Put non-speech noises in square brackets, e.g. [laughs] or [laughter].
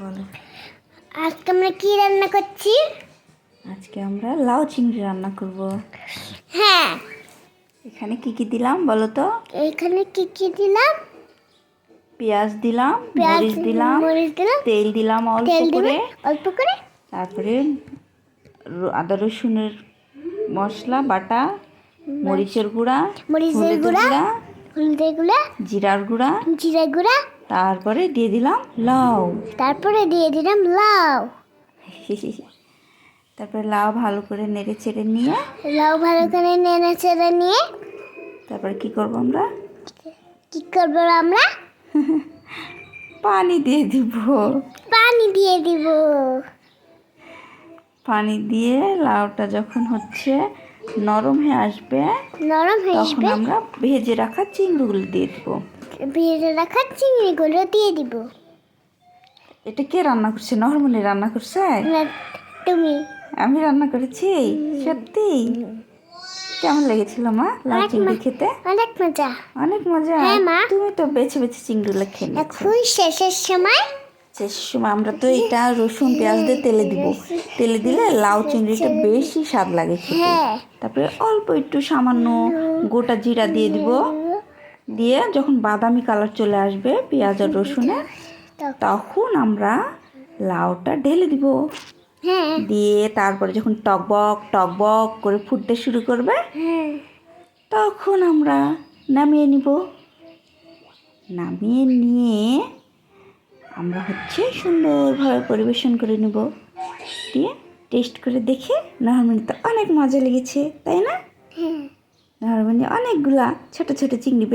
বলো। আজকে আমরা কি রান্না করছি? আজকে আমরা লাউ চিংড়ি রান্না করব। হ্যাঁ। এখানে কি কি দিলাম বলো তো? এখানে কি কি দিলাম? পেঁয়াজ দিলাম মরিচ দিলাম তেল দিলাম অল্প করে। অল্প করে। তারপরে আদা রসুনের মশলা বাটা মরিচের গুঁড়া মরিচের গুঁড়া হলুদের গুঁড়া জিরার গুঁড়া জিরা গুঁড়া। তারপরে দিয়ে দিলাম লাউ। তারপরে দিয়ে দিলাম লাউ। [laughs] তারপরে লাউ ভালো করে নেড়ে চেড়ে নিয়ে লাউ ভালো করে নেড়ে চেড়ে নিয়ে তারপরে কি করব আমরা? কি করব আমরা? [laughs] পানি দিয়ে দিব। পানি দিয়ে দিব। পানি দিয়ে লাউটা যখন হচ্ছে নরম হয়ে আসবে নরম হয়ে আসবে। তখন আমরা ভেজে রাখা চিংড়িগুলো দিয়ে দিব। ভেজে রাখা চিংড়িগুলো দিয়ে দিব। এটা কে রান্না করছে? নরমনি রান্না করছে? তুমি। আমি রান্না করেছি? সত্যি? কেমন লেগেছিল মা? লাল চিংড়ি খেতে? অনেক মজা। অনেক মজা। হ্যাঁ, মা। তুমি তো বেছে বেছে চিংড়িগুলো খেয়ে নিচ্ছ। এখন শেষের সময় শেষ সময় আমরা তো এটা রসুন পেঁয়াজ দিয়ে তেলে দিব। তেলে দিলে লাউ চিংড়িটা বেশি স্বাদ লাগে খেতে। হ্যাঁ। তারপরে অল্প একটু সামান্য গোটা জিরা দিয়ে দিব। দিয়ে যখন বাদামি কালার চলে আসবে পেঁয়াজ আর রসুনে তখন- তখন আমরা লাউটা ঢেলে দিব। হ্যাঁ। দিয়ে তারপরে যখন টকবক টকবক করে ফুটতে শুরু করবে হ্যাঁ। তখন আমরা নামিয়ে নিব। নামিয়ে নিয়ে আমরা হচ্ছে সুন্দরভাবে পরিবেশন করে নেব। দিয়ে টেস্ট করে দেখে নাহরমণি তো অনেক মজা লেগেছে তাই না? নাহরমণি নরমানি অনেকগুলা ছোট ছোট চিংড়ি